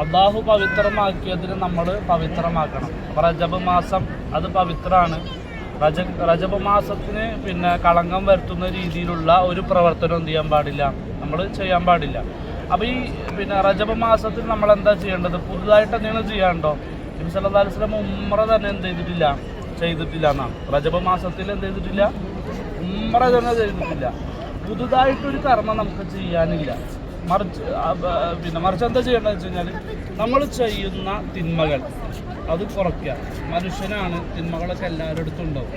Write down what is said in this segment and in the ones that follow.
അള്ളാഹു പവിത്രമാക്കിയതിന് നമ്മൾ പവിത്രമാക്കണം. റജബ് മാസം അത് പവിത്രമാണ്. റജ റജബ് മാസത്തിന് പിന്നെ കളങ്കം വരുത്തുന്ന രീതിയിലുള്ള ഒരു പ്രവർത്തനം എന്ത് ചെയ്യാൻ പാടില്ല? നമ്മൾ ചെയ്യാൻ പാടില്ല. അപ്പോൾ ഈ പിന്നെ റജബ് മാസത്തിൽ നമ്മൾ എന്താ ചെയ്യേണ്ടത്? പുതുതായിട്ട് എന്തെങ്കിലും ചെയ്യാനുണ്ടോ? നബി സല്ലല്ലാഹു അലൈഹി വസല്ലം ഉമ്ര തന്നെ എന്ത് ചെയ്തിട്ടില്ല? ചെയ്തിട്ടില്ല എന്നാണ് റജബ് മാസത്തിൽ എന്ത് ചെയ്തിട്ടില്ല? ഉമ്ര തന്നെ ചെയ്തിട്ടില്ല. പുതുതായിട്ടൊരു കർമ്മം നമുക്ക് ചെയ്യാനില്ല. മറിച്ച് പിന്നെ മറിച്ച് എന്താ ചെയ്യേണ്ടതെന്ന് വെച്ച് കഴിഞ്ഞാൽ നമ്മൾ ചെയ്യുന്ന തിന്മകൾ അത് കുറയ്ക്കുക. മനുഷ്യനാണ് തിന്മകളൊക്കെ എല്ലാവരുടെ അടുത്തും ഉണ്ടാവും.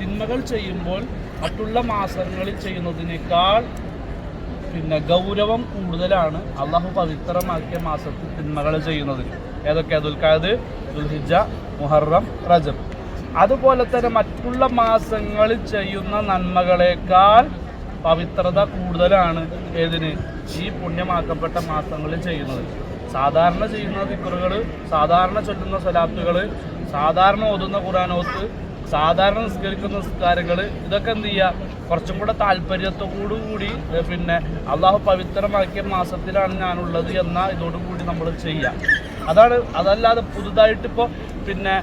തിന്മകൾ ചെയ്യുമ്പോൾ മറ്റുള്ള മാസങ്ങളിൽ ചെയ്യുന്നതിനേക്കാൾ പിന്നെ ഗൗരവം കൂടുതലാണ് അള്ളാഹു പവിത്രമാക്കിയ മാസത്തിൽ തിന്മകൾ ചെയ്യുന്നത്. ഏതൊക്കെ? ദുൽഖാദ് ദുൽഹിജ മുഹറം റജബ്. അതുപോലെ തന്നെ മറ്റുള്ള മാസങ്ങളിൽ ചെയ്യുന്ന നന്മകളേക്കാൾ പവിത്രത കൂടുതലാണ്. ഏതിന്? ഈ പുണ്യമാക്കപ്പെട്ട മാസങ്ങളിൽ ചെയ്യുന്നത്. സാധാരണ ചെയ്യുന്ന ദിക്കറുകൾ സാധാരണ ചൊല്ലുന്ന സ്വലാത്തുകൾ സാധാരണ ഓതുന്ന ഖുറാനോത്ത് സാധാരണ നിസ്കരിക്കുന്ന നിസ്കാരങ്ങൾ ഇതൊക്കെ എന്ത് ചെയ്യുക കുറച്ചും കൂടെ താല്പര്യത്തോടുകൂടി പിന്നെ അള്ളാഹു പവിത്രമാക്കിയ മാസത്തിലാണ് ഞാനുള്ളത് എന്ന ഇതോടുകൂടി നമ്മൾ ചെയ്യുക അതാണ് അതല്ലാതെ പുതുതായിട്ട് ഇപ്പോൾ പിന്നെ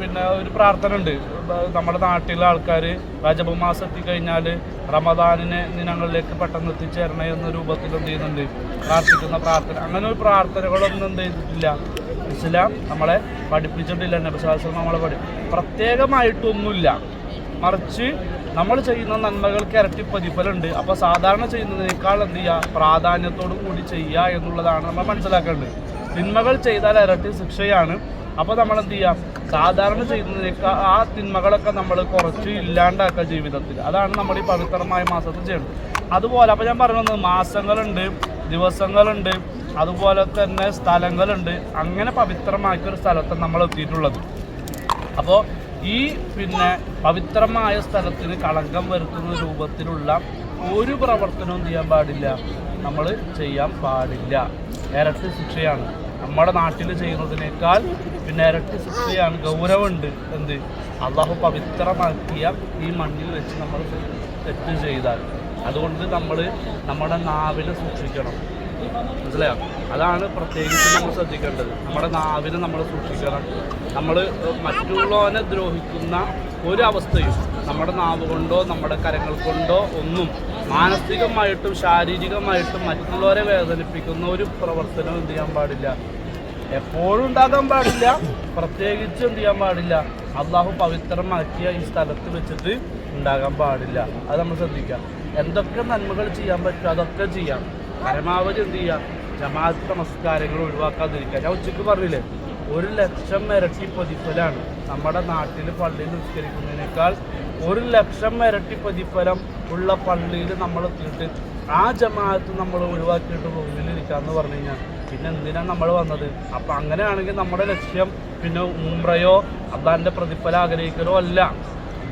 പിന്നെ ഒരു പ്രാർത്ഥന ഉണ്ട് നമ്മുടെ നാട്ടിലെ ആൾക്കാർ രജബ മാസം എത്തിക്കഴിഞ്ഞാൽ റമദാനിനെ ഞങ്ങളിലേക്ക് പെട്ടെന്ന് എത്തിച്ചേരണേ എന്ന രൂപത്തിൽ എന്ത് ചെയ്യുന്നുണ്ട്? പ്രാർത്ഥിക്കുന്ന പ്രാർത്ഥന. അങ്ങനെ ഒരു പ്രാർത്ഥനകളൊന്നും എന്ത് ചെയ്തിട്ടില്ല. ഇസ്ലാം നമ്മളെ പഠിപ്പിച്ചിട്ടില്ല. നബിസ്വാസം നമ്മളെ പഠി പ്രത്യേകമായിട്ടൊന്നുമില്ല. മറിച്ച് നമ്മൾ ചെയ്യുന്ന നന്മകൾക്ക് ഇരട്ടി പ്രതിഫലമുണ്ട് അപ്പോൾ സാധാരണ ചെയ്യുന്നതിനേക്കാൾ എന്ത് ചെയ്യുക? പ്രാധാന്യത്തോടു കൂടി ചെയ്യുക എന്നുള്ളതാണ് നമ്മൾ മനസ്സിലാക്കേണ്ടത്. തിന്മകൾ ചെയ്താൽ ഇരട്ടി ശിക്ഷയാണ്. അപ്പോൾ നമ്മൾ എന്ത് ചെയ്യുക സാധാരണ ചെയ്യുന്നതിനേക്കാൾ ആ തിന്മകളൊക്കെ നമ്മൾ കുറച്ച് ഇല്ലാണ്ടാക്കുക ജീവിതത്തിൽ. അതാണ് നമ്മൾ ഈ പവിത്രമായ മാസത്തിൽ ചെയ്യുന്നത്. അതുപോലെ അപ്പോൾ ഞാൻ പറയുന്നത് മാസങ്ങളുണ്ട് ദിവസങ്ങളുണ്ട് അതുപോലെ തന്നെ സ്ഥലങ്ങളുണ്ട്. അങ്ങനെ പവിത്രമാക്കിയ ഒരു സ്ഥലത്ത് നമ്മൾ എത്തിയിട്ടുള്ളത്. അപ്പോൾ ഈ പിന്നെ പവിത്രമായ സ്ഥലത്തിന് കളങ്കം വരുത്തുന്ന രൂപത്തിലുള്ള ഒരു പ്രവർത്തനവും ചെയ്യാൻ പാടില്ല. നമ്മൾ ചെയ്യാൻ പാടില്ല. ഇരട്ടി ശിക്ഷയാണ്. നമ്മുടെ നാട്ടിൽ ചെയ്യുന്നതിനേക്കാൾ പിന്നെ ഇരട്ടി സൃഷ്ടിയാണ് ഗൗരവമുണ്ട്. എന്ത്? അള്ളാഹു പവിത്രമാക്കിയ ഈ മണ്ണിൽ വെച്ച് നമ്മൾ തെറ്റ് ചെയ്താൽ. അതുകൊണ്ട് നമ്മൾ നമ്മുടെ നാവിനെ സൂക്ഷിക്കണം. മനസ്സിലായോ? അതാണ് പ്രത്യേകിച്ച് നമ്മൾ ശ്രദ്ധിക്കേണ്ടത്. നമ്മുടെ നാവിനെ നമ്മൾ സൂക്ഷിക്കണം. നമ്മൾ മറ്റുള്ളവനെ ദ്രോഹിക്കുന്ന ഒരവസ്ഥയും നമ്മുടെ നാവ് കൊണ്ടോ നമ്മുടെ കരങ്ങൾ കൊണ്ടോ ഒന്നും മാനസികമായിട്ടും ശാരീരികമായിട്ടും മറ്റുള്ളവരെ വേദനിപ്പിക്കുന്ന ഒരു പ്രവർത്തനം എന്ത് ചെയ്യാൻ പാടില്ല. എപ്പോഴും ഉണ്ടാകാൻ പാടില്ല. പ്രത്യേകിച്ച് എന്ത് ചെയ്യാൻ പാടില്ല. അള്ളാഹു പവിത്രമാക്കിയ ഈ സ്ഥലത്ത് വെച്ചിട്ട് ഉണ്ടാകാൻ പാടില്ല. അത് നമ്മൾ ശ്രദ്ധിക്കാം എന്തൊക്കെ നന്മകൾ ചെയ്യാൻ പറ്റും അതൊക്കെ ചെയ്യാം. പരമാവധി എന്ത് ചെയ്യാം ജമാഅത്ത് നമസ്കാരങ്ങൾ ഒഴിവാക്കാതിരിക്കുക. ഞാൻ ഉച്ചയ്ക്ക് പറഞ്ഞില്ലേ? ഒരു ലക്ഷം ഇരട്ടി പ്രതിഫലമാണ്. നമ്മുടെ നാട്ടിൽ പള്ളിയിൽ നിസ്കരിക്കുന്നതിനേക്കാൾ ഒരു ലക്ഷം ഇരട്ടി പ്രതിഫലം ഉള്ള പള്ളിയിൽ നമ്മൾ എത്തിയിട്ട് ആ ജമാഅത്ത് നമ്മൾ ഒഴിവാക്കിയിട്ട് റൂമിലിരിക്കാന്ന് പറഞ്ഞു കഴിഞ്ഞാൽ പിന്നെ എന്തിനാണ് നമ്മൾ വന്നത്? അപ്പം അങ്ങനെയാണെങ്കിൽ നമ്മുടെ ലക്ഷ്യം പിന്നെ ഉംറയോ അള്ളാന്റെ പ്രതിഫലം ആഗ്രഹിക്കലോ അല്ല.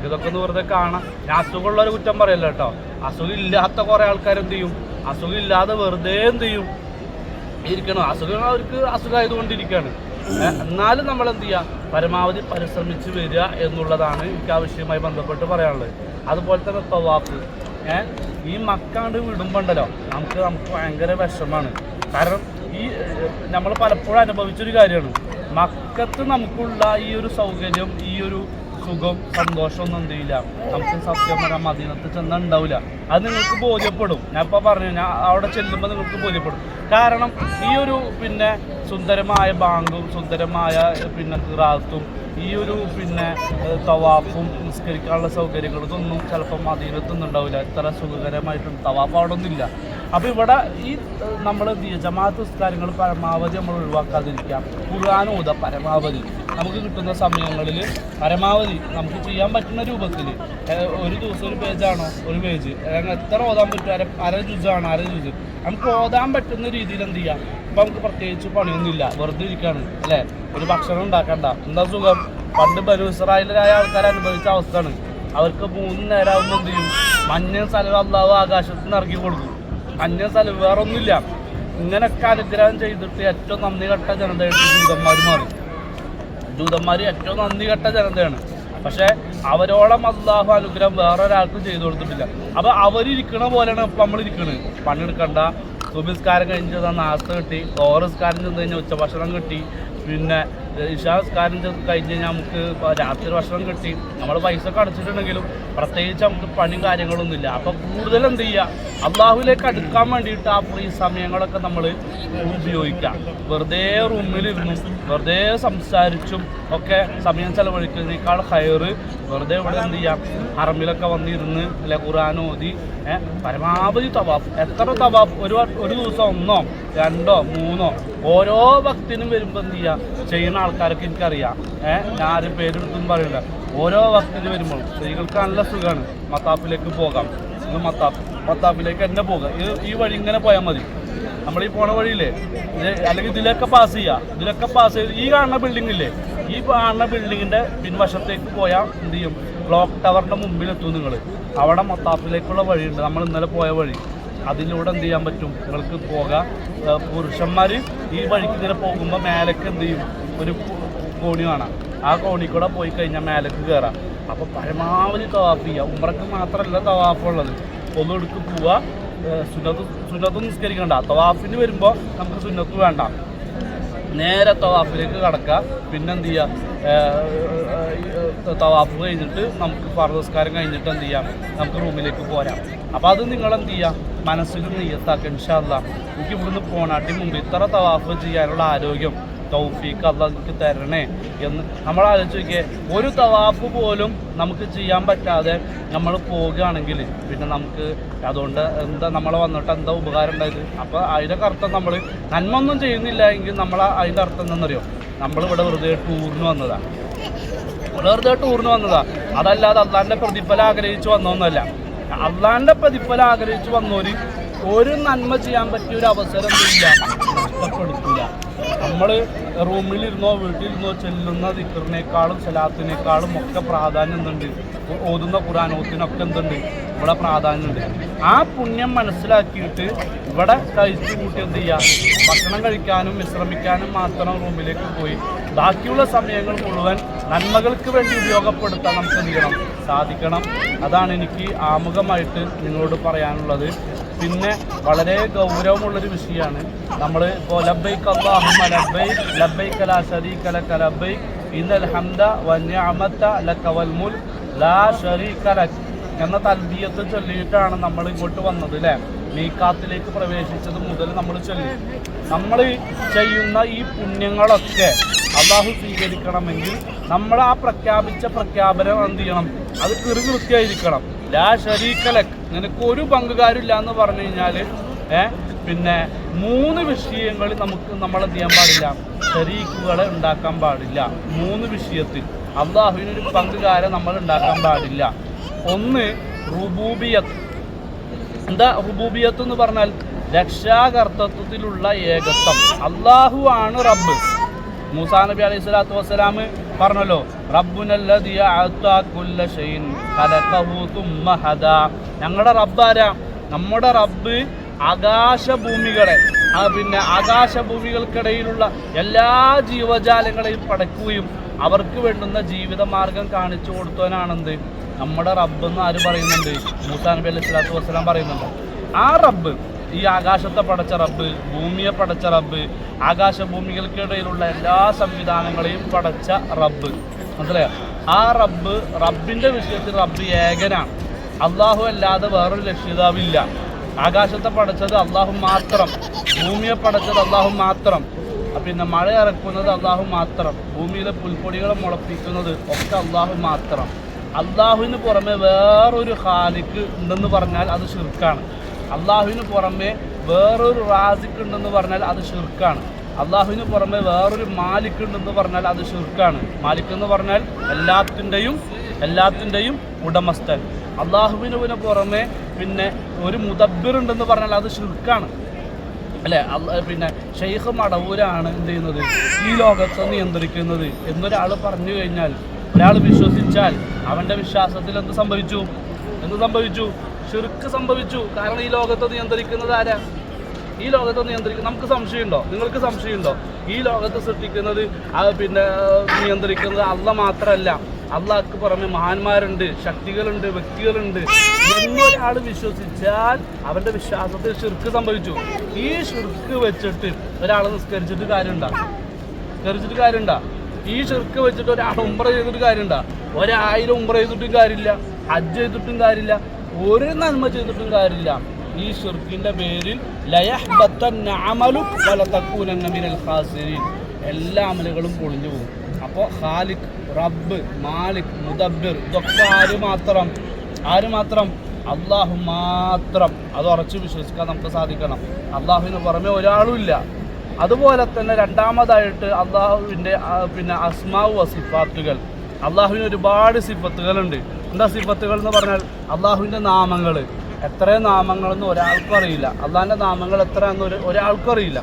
ഇതൊക്കെ ഒന്ന് വെറുതെ കാണാം. ഞാൻ അസുഖമുള്ള ഒരു കുറ്റം പറയല്ല കേട്ടോ. അസുഖം ഇല്ലാത്ത കുറേ ആൾക്കാർ എന്ത് ചെയ്യും? അസുഖം ഇല്ലാതെ വെറുതെ എന്ത് ചെയ്യും? ഇരിക്കണം. അസുഖം അവർക്ക് അസുഖമായതുകൊണ്ടിരിക്കുകയാണ്. എന്നാലും നമ്മൾ എന്ത് ചെയ്യുക പരമാവധി പരിശ്രമിച്ച് വരിക എന്നുള്ളതാണ് എനിക്ക് ആവശ്യമായി ബന്ധപ്പെട്ട് പറയാനുള്ളത്. അതുപോലെ തന്നെ തവാഫ്. ഏഹ് ഈ മക്കാണ്ട് വിടുമ്പോണ്ടല്ലോ? നമുക്ക് നമുക്ക് ഭയങ്കര വിഷമാണ്. കാരണം ഈ നമ്മൾ പലപ്പോഴും അനുഭവിച്ചൊരു കാര്യമാണ്. മക്കത്ത് നമുക്കുള്ള ഈ ഒരു സൗകര്യം ഈ ഒരു സുഖം സന്തോഷമൊന്നും എന്ത് ചെയ്യില്ല നമുക്ക് സത്യം പറയാൻ മദീനത്ത് ചെന്നാൽ ഉണ്ടാവില്ല അത് നിങ്ങൾക്ക് ബോധ്യപ്പെടും. ഞാൻ ഇപ്പോൾ പറഞ്ഞു ഞാൻ അവിടെ ചെല്ലുമ്പോൾ നിങ്ങൾക്ക് ബോധ്യപ്പെടും. കാരണം ഈ ഒരു പിന്നെ സുന്ദരമായ ബാങ്കും സുന്ദരമായ പിന്നെ ഖിറാത്തും ഈ ഒരു പിന്നെ തവാഫും നിസ്കരിക്കാനുള്ള സൗകര്യങ്ങളും ഇതൊന്നും മദീനത്തൊന്നും ഉണ്ടാവില്ല ഇത്ര സുഖകരമായിട്ടും തവാഫ് അവിടെ ഒന്നുമില്ല അപ്പോൾ ഇവിടെ ഈ നമ്മൾ ജമാഅത്ത് നിസ്കാരങ്ങൾ പരമാവധി നമ്മൾ ഒഴിവാക്കാതിരിക്കാം ഖുർആൻ പരമാവധി. നമുക്ക് കിട്ടുന്ന സമയങ്ങളിൽ പരമാവധി നമുക്ക് ചെയ്യാൻ പറ്റുന്ന രൂപത്തിൽ ഒരു ദിവസം ഒരു പേജാണോ? ഒരു പേജ്. എത്ര ഓതാൻ പറ്റും? അര അര ജുജാണോ അര ജുജ് നമുക്ക് ഓതാൻ പറ്റുന്ന രീതിയിൽ എന്ത് ചെയ്യാം? ഇപ്പം നമുക്ക് പ്രത്യേകിച്ച് പണിയൊന്നുമില്ല. വെറുതെ ഇരിക്കുകയാണ് അല്ലേ? ഒരു ഭക്ഷണം ഉണ്ടാക്കണ്ട. എന്താ സുഖം? പണ്ട് ബലൂസറായിലായ ആൾക്കാർ അനുഭവിച്ച അവസ്ഥയാണ്. അവർക്ക് മൂന്ന് നേരം ആകുമ്പോൾ എന്ത് ചെയ്യും? മഞ്ഞ സ്ഥലം അള്ളാവ് ആകാശത്ത് നിന്ന് ഇറക്കി കൊടുക്കും. മഞ്ഞ സ്ഥലം വേറെ ഒന്നുമില്ല ഇങ്ങനൊക്കെ അനുഗ്രഹം ചെയ്തിട്ട് ഏറ്റവും നന്ദി കെട്ട ജനതയായിട്ട് ജൂതന്മാർ മാറി. ജൂതന്മാർ ഏറ്റവും നന്ദി കെട്ട ജനതയാണ്. പക്ഷേ അവരോളം അള്ളാഹു അനുഗ്രഹം വേറൊരാൾക്കും ചെയ്തു കൊടുത്തിട്ടില്ല. അപ്പൊ അവരിരിക്കണ പോലെയാണ് ഇപ്പൊ നമ്മൾ ഇരിക്കണത് പണിയെടുക്കണ്ട സുബിസ്കാരം കഴിഞ്ഞ് നാസ്ത കിട്ടി ഓറസ്കാരം ചെന്ന് കഴിഞ്ഞാൽ ഉച്ചഭക്ഷണം കിട്ടി പിന്നെ ഇഷാസ്കാരം കഴിഞ്ഞ് കഴിഞ്ഞാൽ നമുക്ക് രാത്രി ഭക്ഷണം കിട്ടി. നമ്മൾ പൈസ ഒക്കെ അടച്ചിട്ടുണ്ടെങ്കിലും പ്രത്യേകിച്ച് നമുക്ക് പണിയും കാര്യങ്ങളൊന്നും ഇല്ല. അപ്പോൾ കൂടുതൽ എന്ത് ചെയ്യുക അള്ളാഹുലേക്ക് അടുക്കാൻ വേണ്ടിയിട്ട് ആ ഫ്രീ സമയങ്ങളൊക്കെ നമ്മൾ ഉപയോഗിക്കാം. വെറുതെ റൂമിലിരുന്നും വെറുതെ സംസാരിച്ചും ഒക്കെ സമയം ചെലവഴിക്കുന്നതിനേക്കാൾ ഹയറ് വെറുതെ ഇവിടെ എന്ത് ചെയ്യാം? ഹറമിലൊക്കെ വന്നിരുന്ന് അല്ലെ ഖുർആൻ ഓതി പരമാവധി തവാഫ്. എത്ര തവാഫ്? ഒരു ഒരു ദിവസം ഒന്നോ രണ്ടോ മൂന്നോ? ഓരോ ഭക്തിനും വരുമ്പോൾ എന്ത് ചെയ്യുക ചെയ്യുന്ന ആൾക്കാരൊക്കെ എനിക്കറിയാം. ഏഹ് ഞാൻ ആരും പേരെടുത്തൊന്നും പറയില്ല. ഓരോ ഭക്തിന് വരുമ്പോൾ സ്ത്രീകൾക്ക് നല്ല സുഖമാണ് മത്താപ്പിലേക്ക് പോകാം. ഇത് മത്താപ്പ് മത്താപ്പിലേക്ക് തന്നെ പോകാം. ഇത് ഈ വഴി ഇങ്ങനെ പോയാൽ മതി. നമ്മൾ ഈ പോണ വഴിയില്ലേ? അല്ലെങ്കിൽ ഇതിലൊക്കെ പാസ് ചെയ്യുക ഇതിലൊക്കെ പാസ് ചെയ്ത് ഈ കാണുന്ന ബിൽഡിംഗ് ഇല്ലേ? ഈ കാണുന്ന ബിൽഡിങ്ങിന്റെ പിൻവശത്തേക്ക് പോയാൽ എന്ത് ചെയ്യും? ക്ലോക്ക് ടവറിന്റെ മുമ്പിലെത്തും നിങ്ങൾ അവിടെ മത്താപ്പിലേക്കുള്ള വഴിയുണ്ട്. നമ്മൾ ഇന്നലെ പോയ വഴി. അതിലൂടെ എന്ത് ചെയ്യാൻ പറ്റും? നിങ്ങൾക്ക് പോകാം. പുരുഷന്മാർ ഈ വഴിക്ക് ഇങ്ങനെ പോകുമ്പോൾ മേലേക്ക് എന്ത് ചെയ്യും? ഒരു കോണി കാണാം. ആ കോണി കൂടെ പോയി കഴിഞ്ഞാൽ മേലേക്ക് കയറാം അപ്പോൾ പരമാവധി തവാഫ് ചെയ്യുക ഉമ്രക്ക് മാത്രമല്ല തവാഫുള്ളത് ഒന്നെടുക്ക് പോവുക സുന്നത്ത് സുന്നത്ത് നിസ്കരിക്കണ്ട. തവാഫിന് വരുമ്പോൾ നമുക്ക് സുന്നത്ത് വേണ്ട. നേരെ തവാഫിലേക്ക് കടക്കാം പിന്നെന്ത് ചെയ്യുക തവാഫ് കഴിഞ്ഞിട്ട് നമുക്ക് ഫർദസ്കാരം കഴിഞ്ഞിട്ട് എന്ത് ചെയ്യാം? നമുക്ക് റൂമിലേക്ക് പോരാം. അപ്പോൾ അത് നിങ്ങൾ എന്ത് ചെയ്യുക മനസ്സിൽ നെയ്യത്താക്കുക ഇൻഷാല്ല എനിക്ക് ഇവിടുന്ന് പോണാട്ടി മുമ്പ് ഇത്ര തവാഫ് ചെയ്യാനുള്ള ആരോഗ്യം തൗഫീക്ക് അല്ല തരണേ എന്ന് നമ്മൾ ആലോചിച്ച് നോക്കിയേ ഒരു തവാഫ് പോലും നമുക്ക് ചെയ്യാൻ പറ്റാതെ നമ്മൾ പോവുകയാണെങ്കിൽ പിന്നെ നമുക്ക് അതുകൊണ്ട് എന്താ നമ്മൾ വന്നിട്ട് എന്താ ഉപകാരം ഉണ്ടായത്? അപ്പോൾ അതിന്റെ അർത്ഥം നമ്മൾ നന്മ ഒന്നും ചെയ്യുന്നില്ല എങ്കിൽ നമ്മൾ അതിന്റെ അർത്ഥം എന്താണെന്നറിയോ? നമ്മളിവിടെ വെറുതെ ടൂറിന് വന്നതാണ് വെറുതെ ടൂറിന് വന്നതാ. അതല്ലാതെ അള്ളാന്റെ പ്രതിഫലം ആഗ്രഹിച്ച് വന്നൊന്നുമല്ല അള്ളാന്റെ പ്രതിഫലം ആഗ്രഹിച്ച് വന്നവർ ഒരു നന്മ ചെയ്യാൻ പറ്റിയ ഒരു അവസരം ഇല്ല. നഷ്ടപ്പെടുത്തില്ല. നമ്മൾ റൂമിലിരുന്നോ വീട്ടിലിരുന്നോ ചെല്ലുന്ന ദിക്കറിനേക്കാളും സലാത്തിനേക്കാളും ഒക്കെ പ്രാധാന്യം എന്തുണ്ട്? ഓതുന്ന ഖുറാനോത്തിനൊക്കെ എന്തുണ്ട്? ഇവിടെ പ്രാധാന്യമുണ്ട്. ആ പുണ്യം മനസ്സിലാക്കിയിട്ട് ഇവിടെ കഴിച്ചു കൂട്ടി എന്ത് ചെയ്യുക ഭക്ഷണം കഴിക്കാനും വിശ്രമിക്കാനും മാത്രം റൂമിലേക്ക് പോയി. ബാക്കിയുള്ള സമയങ്ങൾ മുഴുവൻ നന്മകൾക്ക് വേണ്ടി ഉപയോഗപ്പെടുത്താൻ നമുക്ക് എന്ത് ചെയ്യണം? സാധിക്കണം. അതാണ് എനിക്ക് ആമുഖമായിട്ട് നിങ്ങളോട് പറയാനുള്ളത്. പിന്നെ വളരെ ഗൗരവമുള്ളൊരു വിഷയമാണ്. നമ്മൾ ഇപ്പോൾ ലബൈക്ക് അള്ളാഹുമ ലബൈ ലബൈക്ക് ലാ ശരീക ലക ലബൈക്ക് ഇന്നൽ ഹംദ വന്യമത്ത ലക വൽ മുൽ ലാ ശരീക ലക്. എന്ന തൽബീയത്ത് ചൊല്ലിയിട്ടാണ് നമ്മൾ ഇങ്ങോട്ട് വന്നത് അല്ലേ മീക്കാത്തിലേക്ക് പ്രവേശിച്ചത് മുതൽ നമ്മൾ ചൊല്ലി. നമ്മൾ ചെയ്യുന്ന ഈ പുണ്യങ്ങളൊക്കെ അള്ളാഹു സ്വീകരിക്കണമെങ്കിൽ നമ്മൾ ആ പ്രഖ്യാപിച്ച പ്രഖ്യാപനം എന്ത് ചെയ്യണം? അത് കൃത്യമായിരിക്കണം ലാ ഷരീക്കലക് നിനക്ക് ഒരു പങ്കുകാരില്ല എന്ന് പറഞ്ഞു കഴിഞ്ഞാൽ ഏ? പിന്നെ മൂന്ന് വിഷയങ്ങൾ നമുക്ക് നമ്മൾ എന്ത് ചെയ്യാൻ പാടില്ല? ഷരീക്കുകളെ ഉണ്ടാക്കാൻ പാടില്ല. മൂന്ന് വിഷയത്തിൽ അള്ളാഹുവിനൊരു പങ്കുകാരെ നമ്മൾ ഉണ്ടാക്കാൻ പാടില്ല. ഒന്ന് റുബൂബിയത്ത്. എന്താ റുബൂബിയത്ത് എന്ന് പറഞ്ഞാൽ രക്ഷാകർത്തത്വത്തിലുള്ള ഏകത്വം. അള്ളാഹു ആണ് റബ്ബ്. മൂസാ നബി അലൈഹി സ്വലാത്തു വസ്സലാം പറഞ്ഞല്ലോ ഞങ്ങളുടെ റബ്ബ് ആരാ? നമ്മുടെ റബ്ബ് ആകാശഭൂമികളെ. പിന്നെ ആകാശഭൂമികൾക്കിടയിലുള്ള എല്ലാ ജീവജാലങ്ങളെയും പടക്കുകയും അവർക്ക് വേണ്ടുന്ന ജീവിത മാർഗം കാണിച്ചു കൊടുത്തവനാണെന്ത്? നമ്മുടെ റബ്ബ് എന്ന് ആര് പറയുന്നുണ്ട്? മൂസാ നബി അലൈഹി സ്വലാത്തു വസ്സലാം പറയുന്നുണ്ട്. ആ റബ്ബ് ഈ ആകാശത്തെ പടച്ച റബ്ബ് ഭൂമിയെ പടച്ച റബ്ബ് ആകാശഭൂമികൾക്കിടയിലുള്ള എല്ലാ സംവിധാനങ്ങളെയും പടച്ച റബ്ബ്. മനസ്സിലായോ? ആ റബ്ബ് റബ്ബിന്റെ വിഷയത്തിൽ റബ്ബ് ഏകനാണ്. അള്ളാഹു അല്ലാതെ വേറൊരു രക്ഷിതാവില്ല. ആകാശത്തെ പടച്ചത് അള്ളാഹു മാത്രം. ഭൂമിയെ പടച്ചത് അള്ളാഹു മാത്രം. പിന്നെ മഴ ഇറക്കുന്നത് അള്ളാഹു മാത്രം. ഭൂമിയിലെ പുൽപ്പൊടികളെ മുളപ്പിക്കുന്നത് ഒക്കെ അള്ളാഹു മാത്രം. അള്ളാഹുവിന് പുറമെ വേറൊരു ഹാലിക്ക് ഉണ്ടെന്ന് പറഞ്ഞാൽ അത് ഷിർക്കാണ് അള്ളാഹുവിന് പുറമെ വേറൊരു റാസിക്ക് ഉണ്ടെന്ന് പറഞ്ഞാൽ അത് ഷിർക്കാണ് അള്ളാഹുവിന് പുറമെ വേറൊരു മാലിക് ഉണ്ടെന്ന് പറഞ്ഞാൽ അത് ഷിർക്കാണ് മാലിക് എന്ന് പറഞ്ഞാൽ എല്ലാത്തിന്റെയും എല്ലാത്തിന്റെയും ഉടമസ്ഥൻ. അള്ളാഹുവിന് പുറമെ പിന്നെ ഒരു മുദബ്ബിർ ഉണ്ടെന്ന് പറഞ്ഞാൽ അത് ഷിർക്കാണ് അല്ലെ? പിന്നെ ഷെയ്ഖ് മടവൂരാണ് എന്ത് ചെയ്യുന്നത്? ഈ ലോകത്തെ നിയന്ത്രിക്കുന്നത്. എന്നൊരാൾ പറഞ്ഞു കഴിഞ്ഞാൽ ഒരാൾ വിശ്വസിച്ചാൽ അവന്റെ വിശ്വാസത്തിൽ എന്ത് സംഭവിച്ചു? എന്ത് സംഭവിച്ചു? ചുരുക്ക് സംഭവിച്ചു. കാരണം ഈ ലോകത്തെ നിയന്ത്രിക്കുന്നത് ആരാ? ഈ ലോകത്തെ നിയന്ത്രിക്കുന്ന നമുക്ക് സംശയമുണ്ടോ? നിങ്ങൾക്ക് സംശയമുണ്ടോ? ഈ ലോകത്ത് സൃഷ്ടിക്കുന്നത് പിന്നെ നിയന്ത്രിക്കുന്നത് അല്ല മാത്രമല്ല അള്ളാഹ്ക്ക് പുറമെ മഹാന്മാരുണ്ട് ശക്തികളുണ്ട് വ്യക്തികളുണ്ട്. എന്നൊരാൾ വിശ്വസിച്ചാൽ അവന്റെ വിശ്വാസത്തിൽ ഷിർക്ക് സംഭവിച്ചു. ഈ ഷിർക്ക് വെച്ചിട്ട് ഒരാൾ നിസ്കരിച്ചിട്ട് കാര്യമുണ്ടാ? നിസ്കരിച്ചിട്ട് കാര്യമുണ്ടോ? ഈ ഷിർക്ക് വെച്ചിട്ട് ഒരാൾ ഉംറ ചെയ്തിട്ട് കാര്യമുണ്ടോ? ഒരായിരം ഉംറ ചെയ്തിട്ടും കാര്യമില്ല. ഹജ്ജ് ചെയ്തിട്ടും കാര്യമില്ല. ഒരു നന്മ ചെയ്തിട്ടും കാര്യമില്ല. ഈ ഷിർക്കിന്റെ പേരിൽ എല്ലാ അമലുകളും പൊളിഞ്ഞു പോകും. അപ്പോൾ ഖാലിഖ് റബ്ബ് മാലിക് മുദബ്ബിർ ഇതൊക്കെ ആര് മാത്രം? ആര് മാത്രം? അള്ളാഹു മാത്രം. അത് ഉറച്ചു വിശ്വസിക്കാൻ നമുക്ക് സാധിക്കണം. അള്ളാഹുവിന് പുറമെ ഒരാളും ഇല്ല. അതുപോലെ തന്നെ രണ്ടാമതായിട്ട് അള്ളാഹുവിന്റെ പിന്നെ അസ്മാവ് വസിഫാത്തുകൾ അള്ളാഹുവിന് ഒരുപാട് സിഫത്തുകളുണ്ട്. എന്താ സിഫത്തുകൾ എന്ന് പറഞ്ഞാൽ അള്ളാഹുവിന്റെ നാമങ്ങൾ. എത്ര നാമങ്ങളെന്ന് ഒരാൾക്കും അറിയില്ല. അള്ളാഹിന്റെ നാമങ്ങൾ എത്ര എന്ന് ഒരു ഒരാൾക്കും അറിയില്ല.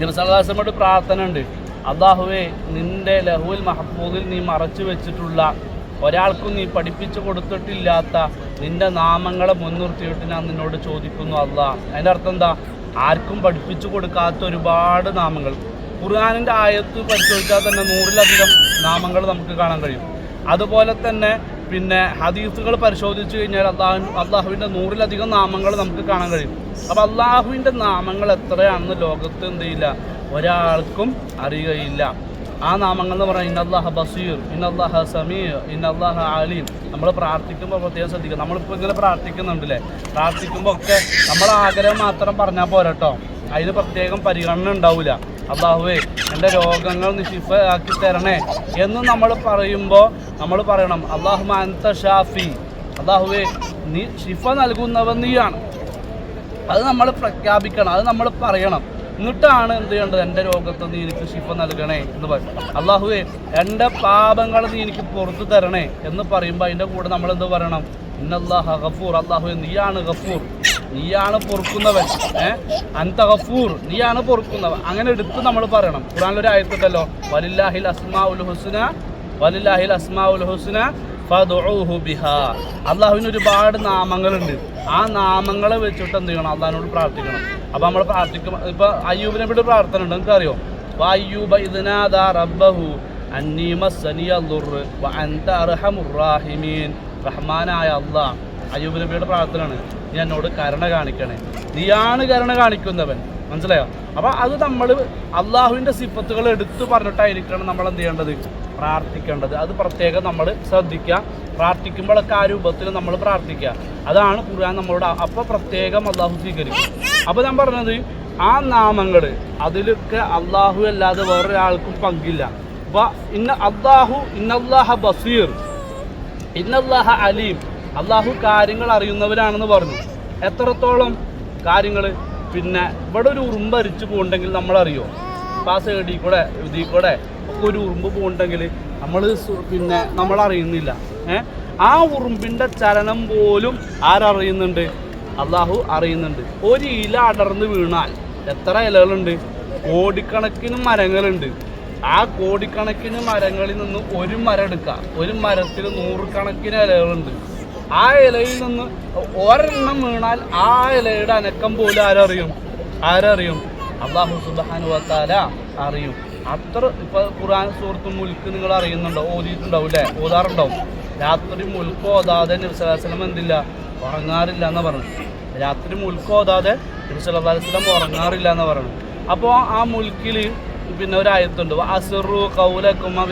ജനസലാസമോട് പ്രാർത്ഥന ഉണ്ട് അള്ളാഹുവെ നിന്റെ ലഹുവിൽ മഹബൂദിൽ നീ മറച്ചു വെച്ചിട്ടുള്ള ഒരാൾക്കും നീ പഠിപ്പിച്ചു കൊടുത്തിട്ടില്ലാത്ത നിന്റെ നാമങ്ങളെ മുൻനിർത്തിയിട്ട് ഞാൻ നിന്നോട് ചോദിക്കുന്നു അള്ളാഹ്. അതിന്റെ അർത്ഥം എന്താ? ആർക്കും പഠിപ്പിച്ചു കൊടുക്കാത്ത ഒരുപാട് നാമങ്ങൾ. ഖുർആാനിന്റെ ആയത്ത് പരിശോധിച്ചാൽ തന്നെ നൂറിലധികം നാമങ്ങൾ നമുക്ക് കാണാൻ കഴിയും. അതുപോലെ തന്നെ പിന്നെ ഹദീസുകൾ പരിശോധിച്ചു കഴിഞ്ഞാൽ അള്ളാഹു അള്ളാഹുവിന്റെ നൂറിലധികം നാമങ്ങൾ നമുക്ക് കാണാൻ കഴിയും. അപ്പോൾ അള്ളാഹുവിന്റെ നാമങ്ങൾ എത്രയാണെന്ന് ലോകത്ത് എന്ത് ചെയ്യില്ല? ഒരാൾക്കും അറിയുകയില്ല. ആ നാമങ്ങൾ എന്ന് പറഞ്ഞാൽ ഇന്നല്ലാഹ ബസീർ ഇന്നല്ലാഹ സമീർ ഇന്നല്ലാഹ അലീം. നമ്മൾ പ്രാർത്ഥിക്കുമ്പോൾ പ്രത്യേകം ശ്രദ്ധിക്കുക. നമ്മളിപ്പോൾ ഇങ്ങനെ പ്രാർത്ഥിക്കുന്നുണ്ടല്ലേ? പ്രാർത്ഥിക്കുമ്പോൾ ഒക്കെ നമ്മൾ ആഗ്രഹം മാത്രം പറഞ്ഞാൽ പോരട്ടോ. അതിന് പ്രത്യേകം പരിഗണന ഉണ്ടാവില്ല അള്ളാഹുവേ എന്റെ രോഗങ്ങൾ നിഷിഫ ആക്കി തരണേ എന്ന് നമ്മൾ പറയുമ്പോൾ നമ്മൾ പറയണം അള്ളാഹു അൻത ഷാഫി. അള്ളാഹുവേ നീ ഷിഫ നൽകുന്നവൻ നീയാണ്. അത് നമ്മൾ പ്രഖ്യാപിക്കണം അത് നമ്മൾ പറയണം. എന്നിട്ടാണ് എന്ത് ചെയ്യേണ്ടത്? എന്റെ രോഗത്തെ നീ എനിക്ക് ശിഫ നൽകണേ എന്ന് പറയും അള്ളാഹുവേ എന്റെ പാപങ്ങൾ നീ എനിക്ക് പുറത്തു തരണേ എന്ന് പറയുമ്പോൾ അതിന്റെ കൂടെ നമ്മൾ എന്ത് പറയണം? ഇന്നല്ലാഹ ഗഫൂർ. അള്ളാഹു നീയാണ് ഗഫൂർ. നീയാണ് പൊറുക്കുന്നവൻ. ഏഹ് നീയാണ് പൊറുക്കുന്നവൻ. അങ്ങനെ എടുത്ത് നമ്മൾ പറയണം. ഖുറാനിലൊരു ആയത്തുണ്ടല്ലോ വലില്ലാഹിൽ അസ്മാ ഉൽ ഹുസ്ന വലില്ലാഹിൽ അസ്മാ ഉൽ ഹുസ്ന അള്ളാഹുവിന് ഒരുപാട് നാമങ്ങളുണ്ട്. ആ നാമങ്ങളെ വെച്ചിട്ട് എന്ത് ചെയ്യണം? അള്ളാഹിനോട് പ്രാർത്ഥിക്കണം. അപ്പൊ നമ്മൾ പ്രാർത്ഥിക്കും ഇപ്പൊ അയ്യൂബിനെ വിട്ട് പ്രാർത്ഥന ഉണ്ട്. നിങ്ങൾക്ക് അറിയോ അയ്യൂബ റബ്ബഹു റഹ്മാനായ അള്ളാഹ് അയ്യൂബ് നബിയുടെ പ്രാർത്ഥനയാണ്. നീ എന്നോട് കരുണ കാണിക്കണേ. നീയാണ് കരുണ കാണിക്കുന്നവൻ. മനസ്സിലായോ? അപ്പൊ അത് നമ്മൾ അള്ളാഹുവിന്റെ സിഫത്തുകൾ എടുത്തു പറഞ്ഞിട്ടായിരിക്കണം നമ്മൾ എന്ത് ചെയ്യേണ്ടത്? പ്രാർത്ഥിക്കേണ്ടത്. അത് പ്രത്യേകം നമ്മൾ ശ്രദ്ധിക്കുക. പ്രാർത്ഥിക്കുമ്പോഴൊക്കെ ആ രൂപത്തിൽ നമ്മൾ പ്രാർത്ഥിക്കുക. അതാണ് ഖുർആൻ നമ്മളോട് അപ്പോൾ പ്രത്യേകം അള്ളാഹു സ്വീകരിക്കും. അപ്പോൾ ഞാൻ പറഞ്ഞത് ആ നാമങ്ങൾ അതിലൊക്കെ അള്ളാഹു അല്ലാതെ വേറൊരാൾക്കും പങ്കില്ല. ഇന്ന അള്ളാഹു ഇന്നല്ലാഹ ബസീർ ഇന്നല്ലാഹ അലീം. അള്ളാഹു കാര്യങ്ങൾ അറിയുന്നവരാണെന്ന് പറഞ്ഞു. എത്രത്തോളം കാര്യങ്ങൾ പിന്നെ ഇവിടെ ഒരു ഉറുമ്പരിച്ചു പോകുന്നുണ്ടെങ്കിൽ അപ്പോൾ ആ സൈഡിൽ കൂടെ ഇതിൽ കൂടെ ഒരു ഉറുമ്പ് പോകുന്നുണ്ടെങ്കിൽ നമ്മൾ പിന്നെ നമ്മൾ അറിയുന്നില്ല ഏഹ് ആ ഉറുമ്പിന്റെ ചലനം പോലും ആരറിയുന്നുണ്ട്? അള്ളാഹു അറിയുന്നുണ്ട്. ഒരു ഇല അടർന്ന് വീണാൽ എത്ര ഇലകളുണ്ട്? കോടിക്കണക്കിന് മരങ്ങളുണ്ട്. ആ കോടിക്കണക്കിന് മരങ്ങളിൽ നിന്ന് ഒരു മരം എടുക്കുക ഒരു മരത്തിൽ നൂറുകണക്കിന് ഇലകളുണ്ട്. ആ ഇലയിൽ നിന്ന് ഒരെണ്ണം വീണാൽ ആ ഇലയുടെ അനക്കം പോലും ആരറിയും? ആരറിയും? അള്ളാഹു സുബാനുവാത്താല അറിയും. അത്ര ഇപ്പൊ ഖുർആൻ സുഹൃത്തു മുൽക്ക് നിങ്ങൾ അറിയുന്നുണ്ടോ? ഓതിയിട്ടുണ്ടാവും അല്ലേ ഓതാറുണ്ടാവും. രാത്രി മുൽക്ക് ഓതാതെ നബ്സലാസ്ലം എന്തില്ല? ഉറങ്ങാറില്ല എന്ന് പറഞ്ഞു. രാത്രി മുൽക്ക് ഓതാതെ നബ്സലാസ്ലം ഉറങ്ങാറില്ല എന്ന് പറഞ്ഞു. അപ്പോൾ ആ മുൽക്കിൽ പിന്നെ ഒരു ആയത്തുണ്ട്. അസുറു കൗലക്കുമ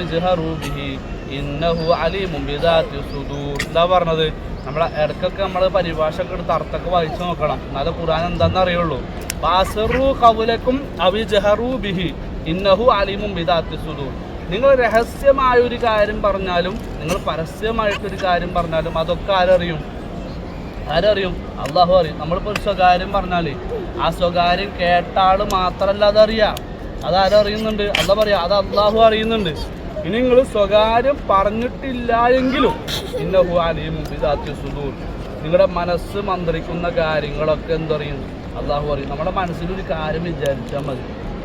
ബിഹി ഇന്നഹു അലി ബിദാത്തി സുദൂർ. എന്താ പറഞ്ഞത്? നമ്മളെ ഇടയ്ക്കൊക്കെ നമ്മൾ പരിഭാഷ ഒക്കെ എടുത്ത് അർത്ഥമൊക്കെ വായിച്ചു നോക്കണം. എന്നാലും ഖുർആൻ എന്താണെന്ന് അറിയുള്ളൂ. ബാസറു കൗലക്കും അവി ജഹറു ബിഹി ഇന്നഹു അലീമും ബിദാത്തി സുദൂർ. നിങ്ങൾ രഹസ്യമായ ഒരു കാര്യം പറഞ്ഞാലും നിങ്ങൾ പരസ്യമായിട്ടൊരു കാര്യം പറഞ്ഞാലും അതൊക്കെ ആരറിയും? ആരറിയും? അള്ളാഹു അറിയും. നമ്മളിപ്പോൾ ഒരു സ്വകാര്യം പറഞ്ഞാൽ ആ സ്വകാര്യം കേട്ട ആൾ മാത്രമല്ല അതറിയാം അതാരറിയുന്നുണ്ട് അല്ല പറയാം അത് അള്ളാഹു അറിയുന്നുണ്ട്. ഇനി നിങ്ങൾ സ്വകാര്യം പറഞ്ഞിട്ടില്ല എങ്കിലും ഇന്നഹു അലിയും ഇതാത്തി സുദൂർ. നിങ്ങളുടെ മനസ്സ് മന്ത്രിക്കുന്ന കാര്യങ്ങളൊക്കെ എന്തറിയുന്നു അള്ളാഹു അറിയും. നമ്മുടെ മനസ്സിലൊരു കാര്യം വിചാരിച്ചാൽ മതി.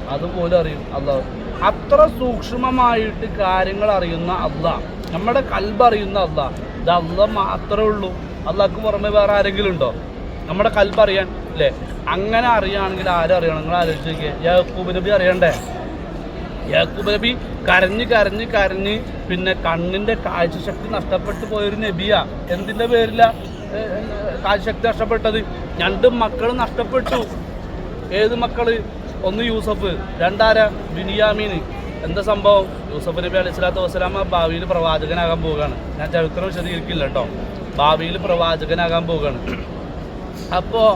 അതുപോലെ അറിയും അള്ളാഹു അത്ര സൂക്ഷ്മമായിട്ട് കാര്യങ്ങൾ അറിയുന്ന അള്ളാഹ് നമ്മുടെ കൽബ് അറിയുന്ന അള്ളാഹ് ഇത് അള്ളാഹ് മാത്രമേ ഉള്ളൂ. അള്ളാഹ്ക്ക് പുറമെ വേറെ ആരെങ്കിലും ഉണ്ടോ? നമ്മുടെ കൽബ് അറിയാൻ അല്ലേ അങ്ങനെ അറിയുകയാണെങ്കിൽ ആരും അറിയണം? നിങ്ങൾ ആലോചിച്ച് നോക്കിയേ. യാക്കൂബ് നബി അറിയണ്ടേ? യാക്കൂബ് നബി കരഞ്ഞ് കരഞ്ഞ് കരഞ്ഞ് പിന്നെ കണ്ണിന്റെ കാഴ്ചശക്തി നഷ്ടപ്പെട്ടു പോയൊരു നബിയാ. എന്തിന്റെ പേരില? കാഴ്ചശക്തി നഷ്ടപ്പെട്ടത്? രണ്ട് മക്കൾ നഷ്ടപ്പെട്ടു. ഏത് മക്കൾ? ഒന്ന് യൂസഫ് രണ്ടാര ബിനിയാമീന് എന്താ സംഭവം? യൂസഫ് നബി അലൈഹി സ്വലാത്തു വസ്സലാമ ഭാവിയിൽ പ്രവാചകനാകാൻ പോവുകയാണ്. ഞാൻ ചരിത്രം വിശദീകരിക്കില്ല കേട്ടോ. ഭാവിയിൽ പ്രവാചകനാകാൻ പോവുകയാണ്. അപ്പോൾ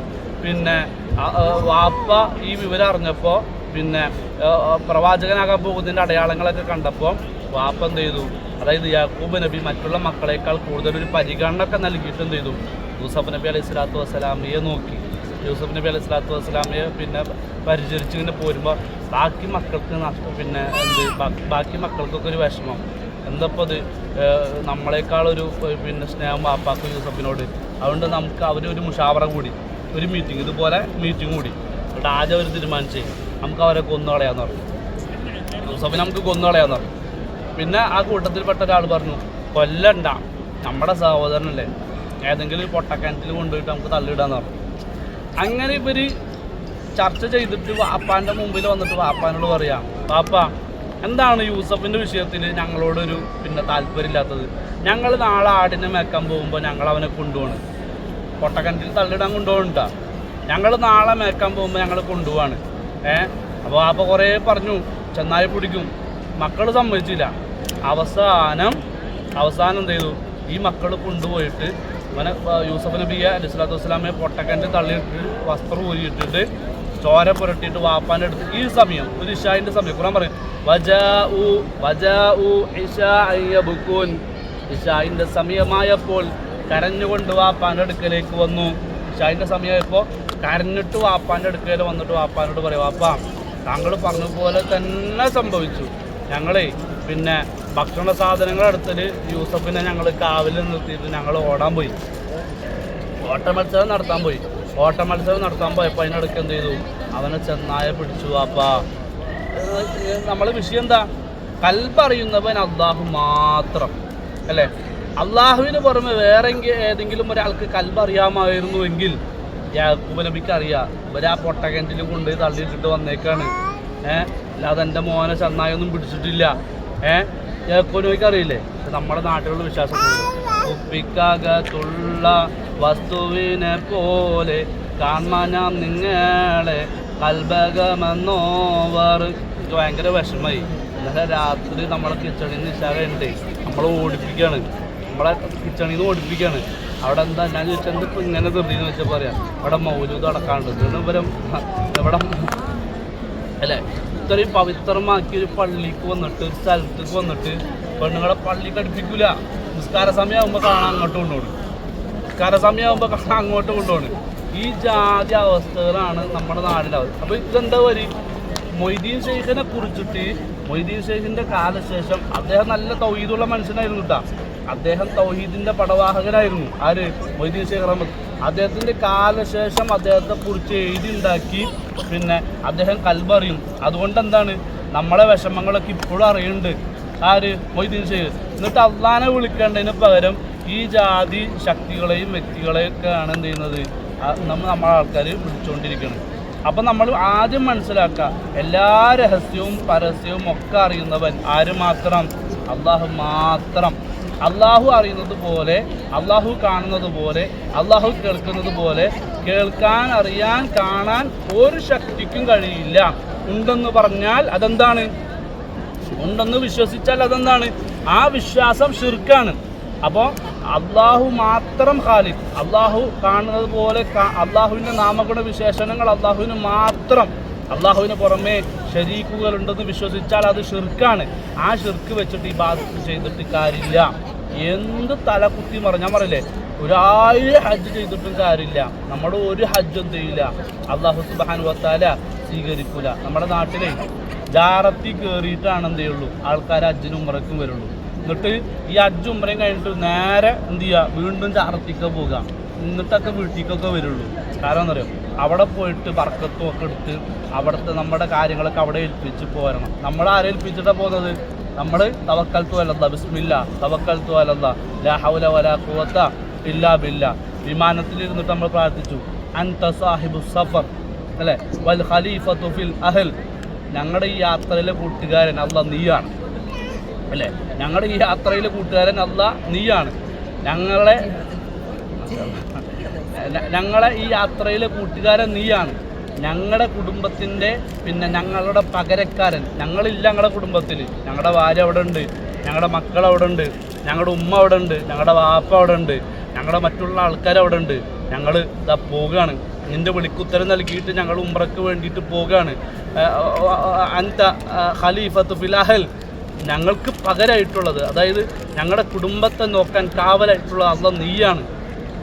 പിന്നെ വാപ്പ ഈ വിവരം അറിഞ്ഞപ്പോൾ പിന്നെ പ്രവാചകനാകാൻ പോകുന്നതിന്റെ അടയാളങ്ങളൊക്കെ കണ്ടപ്പോൾ വാപ്പ എന്ത് ചെയ്തു? അതായത് യാക്കൂബ് നബി മറ്റുള്ള മക്കളേക്കാൾ കൂടുതൽ ഒരു പരിഗണനയൊക്കെ നൽകിയിട്ട് എന്ത് ചെയ്തു? യൂസഫ് നബി അലൈഹി സ്വലാത്തു വസ്സലാമയെ നോക്കി. യൂസഫ് നബി അലൈഹി സ്വലാത്തു വസ്സലാമയെ പിന്നെ പരിചരിച്ച് ഇങ്ങനെ പോരുമ്പോൾ ബാക്കി മക്കൾക്ക് നഷ്ടം പിന്നെ എന്ത്? ബാക്കി മക്കൾക്കൊക്കെ ഒരു വിഷമം. എന്തപ്പോൾ അത്? നമ്മളെക്കാളൊരു പിന്നെ സ്നേഹം വാപ്പാക്കും യൂസഫിനോട്. അതുകൊണ്ട് നമുക്ക് അവരൊരു മുഷാവറ കൂടി ഒരു മീറ്റിംഗ് ഇതുപോലെ മീറ്റിംഗ് കൂടി. എന്നിട്ട് ആദ്യം അവർ തീരുമാനിച്ചേ നമുക്ക് അവരെ കൊന്നു കളയാന്ന് പറഞ്ഞു. യൂസഫിനെ നമുക്ക് കൊന്നു കളയാന്ന് പറഞ്ഞു. പിന്നെ ആ കൂട്ടത്തിൽപ്പെട്ട ഒരാൾ പറഞ്ഞു കൊല്ലണ്ട നമ്മുടെ സഹോദരനല്ലേ. ഏതെങ്കിലും പൊട്ടക്കിണറ്റിൽ കൊണ്ടുപോയിട്ട് നമുക്ക് തള്ളിയിടാന്ന് പറഞ്ഞു. അങ്ങനെ ഇവർ ചർച്ച ചെയ്തിട്ട് വാപ്പാന്റെ മുമ്പിൽ വന്നിട്ട് വാപ്പാനോട് പറയാം വാപ്പ എന്താണ് യൂസഫിന്റെ വിഷയത്തിൽ ഞങ്ങളോടൊരു പിന്നെ താല്പര്യമില്ലാത്തത്? ഞങ്ങൾ നാളെ ആടിനെ മേക്കാൻ പോകുമ്പോൾ ഞങ്ങൾ അവനെ കൊണ്ടുപോകണം കൊട്ടക്കണ്ടിൽ തള്ളിടാൻ കൊണ്ടുപോകണ്ട. ഞങ്ങൾ നാളെ മേക്കാൻ പോകുമ്പോൾ ഞങ്ങൾ കൊണ്ടുപോവാണ്. ഏ? അപ്പോൾ വാപ്പ കുറേ പറഞ്ഞു ചെന്നായി പിടിക്കും. മക്കൾ സമ്മതിച്ചില്ല. അവസാനം അവസാനം എന്ത് ചെയ്തു? ഈ മക്കൾ കൊണ്ടുപോയിട്ട് അവനെ യൂസഫ് നബിയ അലിസ്ലാത്തു വസ്സലാമെ പൊട്ടക്കന്റെ തള്ളിയിട്ട് വസ്ത്രം ഊരിയിട്ടിട്ട് ചോര പുരട്ടിയിട്ട് വാപ്പാന്റെ അടുത്ത് ഈ സമയം ഒരു ഇഷായിന്റെ സമയം ഖുറാൻ പറയും വജ ഉ വജ ഉ സമയമായപ്പോൾ കരഞ്ഞുകൊണ്ട് വാപ്പാന്റെ അടുക്കലേക്ക് വന്നു. ഇഷായിന്റെ സമയമായപ്പോൾ കരഞ്ഞിട്ട് വാപ്പാന്റെ അടുക്കൽ വന്നിട്ട് വാപ്പാനോട് പറയും വാപ്പാ താങ്കൾ പറഞ്ഞ പോലെ തന്നെ സംഭവിച്ചു. ഞങ്ങളെ പിന്നെ ഭക്ഷണ സാധനങ്ങൾ എടുത്തിൽ യൂസഫിനെ ഞങ്ങൾ കാവിൽ നിർത്തിയിട്ട് ഞങ്ങൾ ഓടാൻ പോയി. ഓട്ടമത്സരം നടത്താൻ പോയി. ഓട്ട മത്സരം നടത്താൻ പോയപ്പോൾ അതിനിടയ്ക്ക് എന്ത് ചെയ്തു? അവനെ ചെന്നായ പിടിച്ചു അപ്പാ നമ്മളെ വിഷയം എന്താ? കൽപ്പറിയുന്നവൻ അള്ളാഹു മാത്രം. അല്ലേ? അള്ളാഹുവിന് പുറമെ വേറെ ഏതെങ്കിലും ഒരാൾക്ക് കൽപ്പറിയാമായിരുന്നുവെങ്കിൽ യാക്കൂബ് നബിക്ക് അറിയാം ഇവരാ പൊട്ടകന്റിൽ കൊണ്ടുപോയി തള്ളിയിട്ടിട്ട് വന്നേക്കാണ്. ഏഹ് അല്ലാതെ എന്റെ മോനെ ചെന്നായൊന്നും പിടിച്ചിട്ടില്ല. ഏഹ് യാക്കൂബ് നബിക്ക് അറിയില്ലേ നമ്മുടെ നാട്ടിലുള്ള വിശ്വാസം കുപ്പിക്കകത്തുള്ള വസ്തുവിനെ പോലെ കാണാൻ ഞാൻ നിങ്ങളെ കൽബകമെന്നോവർ എനിക്ക് ഭയങ്കര വിഷമായി ഇന്നലെ രാത്രി നമ്മളെ കിച്ചണിൽ നിന്ന് നിശാഖയുണ്ട് നമ്മളെ ഓടിപ്പിക്കുകയാണ് നമ്മളെ കിച്ചണിൽ നിന്ന് ഓടിപ്പിക്കുകയാണ് അവിടെ എന്താ? ഞാൻ ചോദിച്ചാൽ ഇപ്പം ഇങ്ങനെ തീർന്നു വെച്ചാൽ പറയാം. അവിടെ മൗലൂദ് അടക്കാണ്ട് ഇവരം ഇവിടെ അല്ലേ? ഇത്രയും പവിത്രമാക്കി ഒരു പള്ളിക്ക് വന്നിട്ട് ഒരു സ്ഥലത്തേക്ക് വന്നിട്ട് പെണ്ണുങ്ങളെ പള്ളി കടുപ്പിക്കൂല. നിസ്കാര സമയമാകുമ്പോൾ കാണാൻ അങ്ങോട്ടും കൊണ്ടുപോകണം നിസ്കാര സമയമാകുമ്പോൾ അങ്ങോട്ട് കൊണ്ടുപോകണം ഈ ജാതി അവസ്ഥകളാണ് നമ്മുടെ നാടിലാവുന്നത്. അപ്പോൾ ഇതെന്താ വരി? മൊയ്തീൻ ഷെയ്ഖിനെ കുറിച്ചിട്ട് മൊയ്തീൻ ഷെയ്ഖിന്റെ കാലശേഷം അദ്ദേഹം നല്ല തൗഹീദുള്ള മനുഷ്യനായിരുന്നു കേട്ടോ അദ്ദേഹം തൗഹീദിന്റെ പടവാഹകനായിരുന്നു. ആര്? മൊയ്തീൻ ഷെയ്ഖ് അഹമ്മദ്. അദ്ദേഹത്തിന്റെ കാലശേഷം അദ്ദേഹത്തെ കുറിച്ച് എഴുതി ഉണ്ടാക്കി പിന്നെ അദ്ദേഹം കൽബറിയും. അതുകൊണ്ട് എന്താണ് നമ്മളെ വിഷമങ്ങളൊക്കെ ഇപ്പോഴും അറിയുന്നുണ്ട്. ആര്? മൊയ്തീൻ ഷെയ്ഖ്. എന്നിട്ട് അള്ളാനെ വിളിക്കേണ്ടതിന് പകരം ഈ ജാതി ശക്തികളെയും വ്യക്തികളെയൊക്കെയാണ് എന്ത് ചെയ്യുന്നത്? നമ്മൾ നമ്മ നമ്മളെ ആൾക്കാർ വിളിച്ചുകൊണ്ടിരിക്കുന്നത് അപ്പം നമ്മൾ ആദ്യം മനസ്സിലാക്കുക എല്ലാ രഹസ്യവും പരസ്യവും ഒക്കെ അറിയുന്നവൻ ആര് മാത്രം? അള്ളാഹു മാത്രം. അള്ളാഹു അറിയുന്നത് പോലെ അള്ളാഹു കാണുന്നത് പോലെ അള്ളാഹു കേൾക്കുന്നത് പോലെ കേൾക്കാൻ അറിയാൻ കാണാൻ ഒരു ശക്തിക്കും കഴിയില്ല. ഉണ്ടെന്ന് പറഞ്ഞാൽ അതെന്താണ്? ഉണ്ടെന്ന് വിശ്വസിച്ചാൽ അതെന്താണ്? ആ വിശ്വാസം ശുർക്കാണ്. അപ്പോൾ അള്ളാഹു മാത്രം ഖാലിഖ് അള്ളാഹു കാണുന്നത് പോലെ അള്ളാഹുവിന്റെ നാമഗുണ വിശേഷണങ്ങൾ അള്ളാഹുവിന് മാത്രം. അള്ളാഹുവിന് പുറമെ ശരീക്കുകളുണ്ടെന്ന് വിശ്വസിച്ചാൽ അത് ഷിർക്കാണ് ആ ഷിർക്ക് വെച്ചിട്ട് ഈ ബാധ ചെയ്തിട്ട് കാര്യമില്ല. എന്ത് തലകുത്തി മറിഞ്ഞ ഞാൻ പറയില്ലേ? ഒരായിരം ഹജ്ജ് ചെയ്തിട്ടും കാര്യമില്ല. നമ്മുടെ ഒരു ഹജ്ജും ചെയ്യില്ല? അള്ളാഹു സുബാൻ വത്താല സ്വീകരിക്കൂല. നമ്മുടെ നാട്ടിലെ ജാറത്തി കയറിയിട്ടാണ് എന്തേ ഉള്ളൂ ആൾക്കാർ അജ്ജിനും ഉമ്മറക്കും വരുള്ളൂ. എന്നിട്ട് ഈ അജ്ജും ഉമ്മറയും കഴിഞ്ഞിട്ട് നേരെ എന്ത് ചെയ്യുക വീണ്ടും ചാർത്തിക്ക പോകുക എന്നിട്ടൊക്കെ വീട്ടിലേക്കൊക്കെ വരുള്ളൂ. കാരണം എന്താ പറയുക അവിടെ പോയിട്ട് വർക്കത്തും ഒക്കെ എടുത്ത് അവിടുത്തെ നമ്മുടെ കാര്യങ്ങളൊക്കെ അവിടെ ഏൽപ്പിച്ച് പോരണം. നമ്മൾ ആരെ ഏൽപ്പിച്ചിട്ടാണ് പോകുന്നത്? നമ്മൾ തവക്കൽത്തു അലല്ല ബിസ്മില്ല തവക്കൽത്തു അലല്ല ലാ വല ഇല്ല ഇല്ലാ ബില്ല. വിമാനത്തിലിരുന്നിട്ട് നമ്മൾ പ്രാർത്ഥിച്ചു. അൻത സാഹിബു സഫർ അല്ലേ? വൽ ഖലീഫത്തു ഫിൽ അഹൽ. ഞങ്ങളുടെ ഈ യാത്രയിലെ കൂട്ടുകാരൻ അല്ല നീയാണ് അല്ലേ? ഞങ്ങളുടെ ഈ യാത്രയിൽ കൂട്ടുകാരൻ അല്ല നീയാണ് ഞങ്ങളെ ഞങ്ങളെ ഈ യാത്രയിലെ കൂട്ടുകാരൻ നീയാണ് ഞങ്ങളുടെ കുടുംബത്തിന്റെ പിന്നെ ഞങ്ങളുടെ പകരക്കാരൻ ഞങ്ങളില്ല ഞങ്ങളുടെ കുടുംബത്തിൽ ഞങ്ങളുടെ ഭാര്യ അവിടെ ഉണ്ട് ഞങ്ങളുടെ മക്കൾ അവിടെ ഉണ്ട് ഞങ്ങളുടെ ഉമ്മ അവിടെ ഉണ്ട് ഞങ്ങളുടെ വാപ്പ അവിടെ ഉണ്ട് ഞങ്ങളുടെ മറ്റുള്ള ആൾക്കാർ അവിടെ ഉണ്ട് ഞങ്ങൾ ഇതാ പോവുകയാണ് നിന്റെ വിളിക്കുത്തരം നൽകിയിട്ട് ഞങ്ങൾ ഉംറക്ക് വേണ്ടിയിട്ട് പോവുകയാണ് അൻത ഖലീഫത്ത് ഫിലാഹൽ ഞങ്ങൾക്ക് പകരമായിട്ടുള്ളത് അതായത് ഞങ്ങളുടെ കുടുംബത്തെ നോക്കാൻ കാവലായിട്ടുള്ള അല്ല നീയാണ്.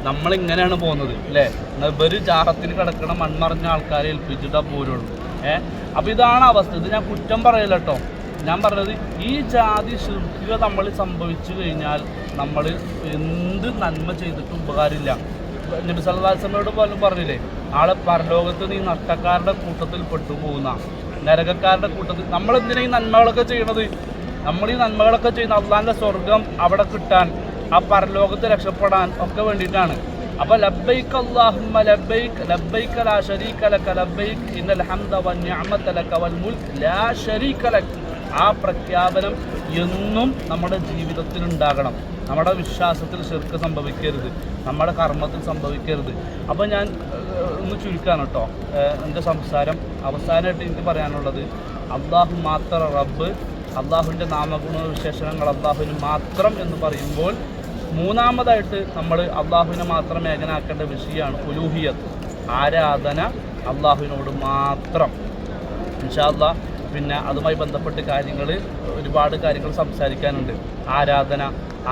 നമ്മളിങ്ങനെയാണ് പോകുന്നത് അല്ലേ? എന്നാൽ വെറു ജാറത്തിൽ കിടക്കണ മൺമറഞ്ഞ ആൾക്കാരെ ഏൽപ്പിച്ചിട്ടാ പോരുള്ളൂ ഏഹ് അപ്പം ഇതാണ് അവസ്ഥ. ഇത് ഞാൻ കുറ്റം പറയില്ല കേട്ടോ ഞാൻ പറഞ്ഞത് ഈ ജാതി ശുദ്ധിക നമ്മൾ സംഭവിച്ചു കഴിഞ്ഞാൽ നമ്മൾ എന്ത് നന്മ ചെയ്തിട്ടും ഉപകാരമില്ല. നബി സല്ലാസമ്മയോട് പോലും പറഞ്ഞില്ലേ ആളെ പരലോകത്ത് നീ നഷ്ടക്കാരുടെ കൂട്ടത്തിൽ പെട്ടുപോകുന്ന നരകക്കാരുടെ കൂട്ടത്തിൽ നമ്മൾ എന്തിനാ ഈ നന്മകളൊക്കെ ചെയ്യണത്? നമ്മൾ ഈ നന്മകളൊക്കെ ചെയ്യുന്ന അള്ളാന്റെ സ്വർഗം അവിടെ കിട്ടാൻ ആ പരലോകത്ത് രക്ഷപ്പെടാൻ ഒക്കെ വേണ്ടിയിട്ടാണ്. അപ്പൊ ലബ്ബൈക്ക് അല്ലാഹുമ്മ ലബ്ബൈക്ക് ലബ്ബൈക ലാ ഷരീക ലക ലബ്ബൈക്ക് ഇന്നൽ ഹംദ വൻ നിഅമത ലക വൽ ലാ ഷരീക ലക്. ആ പ്രഖ്യാപനം എന്നും നമ്മുടെ ജീവിതത്തിൽ ഉണ്ടാകണം. നമ്മുടെ വിശ്വാസത്തിൽ ശിർക്ക് സംഭവിക്കരുത്. നമ്മുടെ കർമ്മത്തിൽ സംഭവിക്കരുത്. അപ്പോൾ ഞാൻ ഒന്ന് ചുരുക്കാണ് കേട്ടോ. എന്റെ സംസാരം അവസാനമായിട്ട് എനിക്ക് പറയാനുള്ളത് അള്ളാഹു മാത്ര റബ്ബ് അള്ളാഹുവിന്റെ നാമഗുണ വിശേഷണങ്ങൾ അള്ളാഹുവിന് മാത്രം എന്ന് പറയുമ്പോൾ മൂന്നാമതായിട്ട് നമ്മൾ അള്ളാഹുവിനെ മാത്രം ഏകനാക്കേണ്ട വിഷയമാണ് ഉലൂഹിയത്ത് ആരാധന അള്ളാഹുവിനോട് മാത്രം. ഇൻഷാല്ല പിന്നെ അതുമായി ബന്ധപ്പെട്ട് കാര്യങ്ങൾ ഒരുപാട് കാര്യങ്ങൾ സംസാരിക്കാനുണ്ട്. ആരാധന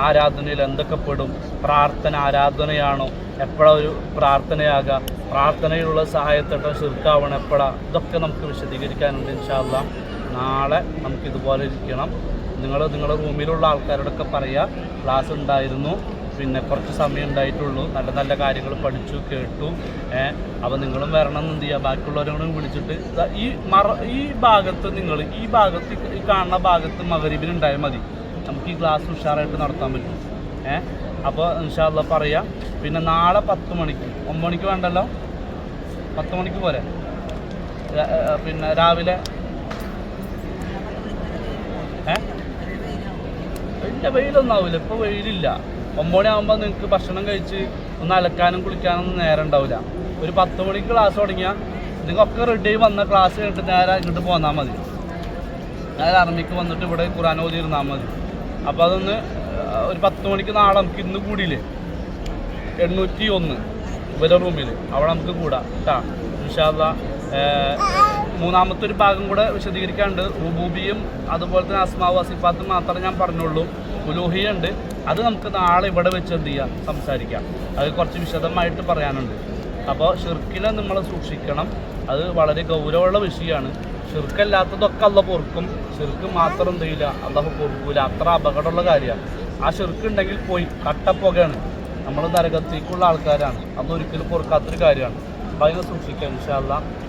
ആരാധനയിൽ എന്തൊക്കെ പെടും പ്രാർത്ഥന ആരാധനയാണോ എപ്പോഴാ ഒരു പ്രാർത്ഥനയാകാം പ്രാർത്ഥനയിലുള്ള സഹായത്തോടെ ചെറുക്കാവണം എപ്പോഴാണ് ഇതൊക്കെ നമുക്ക് വിശദീകരിക്കാനുണ്ട് ഇൻഷാല്ല നാളെ നമുക്ക് ഇതുപോലെ ഇരിക്കണം. നിങ്ങൾ നിങ്ങളുടെ റൂമിലുള്ള ആൾക്കാരോടൊക്കെ പറയുക ക്ലാസ് ഉണ്ടായിരുന്നു പിന്നെ കുറച്ച് സമയം ഉണ്ടായിട്ടുള്ളൂ നല്ല നല്ല കാര്യങ്ങൾ പഠിച്ചു കേട്ടു അപ്പോൾ നിങ്ങളും വരണം എന്ന് എന്ത് ചെയ്യുക ബാക്കിയുള്ളവരോടും വിളിച്ചിട്ട് ഈ മറ ഈ ഭാഗത്ത് നിങ്ങൾ ഈ ഭാഗത്ത് ഈ കാണുന്ന ഭാഗത്ത് മകരീബിന് ഉണ്ടായാൽ മതി. നമുക്ക് ഈ ക്ലാസ് ഉഷാറായിട്ട് നടത്താൻ പറ്റും. ഏഹ് അപ്പോൾ ഇൻഷാല്ല പറയാം പിന്നെ നാളെ പത്ത് മണിക്ക് ഒമ്പത് മണിക്ക് വേണ്ടല്ലോ? പത്ത് മണിക്ക് പോരെ? പിന്നെ രാവിലെ ഇല്ല വെയിലൊന്നും ആവില്ല ഇപ്പോൾ വെയിലില്ല. ഒമ്പത് ആകുമ്പോൾ നിങ്ങൾക്ക് ഭക്ഷണം കഴിച്ച് ഒന്ന് അലക്കാനും കുളിക്കാനൊന്നും നേരം ഉണ്ടാവില്ല ഒരു പത്ത് മണിക്ക് ക്ലാസ് തുടങ്ങിയാൽ നിങ്ങൾക്കൊക്കെ റെഡി ആയി വന്ന ക്ലാസ് കഴിഞ്ഞിട്ട് നേരെ ഇങ്ങോട്ട് പോന്നാൽ മതി. നേരെ അറമിക്ക് വന്നിട്ട് ഇവിടെ ഖുറാൻ ഓതി ഇരുന്നാൽ മതി. അപ്പോൾ അതൊന്ന് ഒരു പത്ത് മണിക്ക് നാളെ നമുക്ക് ഇന്ന് കൂടിയില്ലേ? എണ്ണൂറ്റി ഒന്ന് ഇവരെ റൂമിൽ അവിടെ നമുക്ക് കൂടാം. കേട്ടാ ഇൻഷാല്ല മൂന്നാമത്തെ ഒരു ഭാഗം കൂടെ വിശദീകരിക്കാണ്ട് റുബൂബിയും അതുപോലെ തന്നെ അസ്മാവ് അസിഫാത്തും മാത്രമേ ഞാൻ പറഞ്ഞുള്ളൂ. ഉലൂഹിയ ഉണ്ട് അത് നമുക്ക് നാളെ ഇവിടെ വെച്ച് എന്ത് ചെയ്യാം? സംസാരിക്കാം. അത് കുറച്ച് വിശദമായിട്ട് പറയാനുണ്ട്. അപ്പോൾ ഷിർക്കിനെ നമ്മൾ സൂക്ഷിക്കണം. അത് വളരെ ഗൗരവമുള്ള വിഷയമാണ്. ഷിർക്കല്ലാത്തതൊക്കെ അല്ല പൊറുക്കും. ഷിർക്ക് മാത്രം എന്ത് ചെയ്യില്ല? അള്ളാഹു പൊറുക്കൂല. അത്ര അപകടമുള്ള കാര്യമാണ്. ആ ഷിർക്ക് ഉണ്ടെങ്കിൽ പോയി കട്ടപ്പുകയാണ് നമ്മൾ നരകത്തേക്കുള്ള ആൾക്കാരാണ്. അന്ന് ഒരിക്കലും പൊറുക്കാത്തൊരു കാര്യമാണ്. അപ്പോൾ അതിനെ സൂക്ഷിക്കാം ഇൻഷാല്ല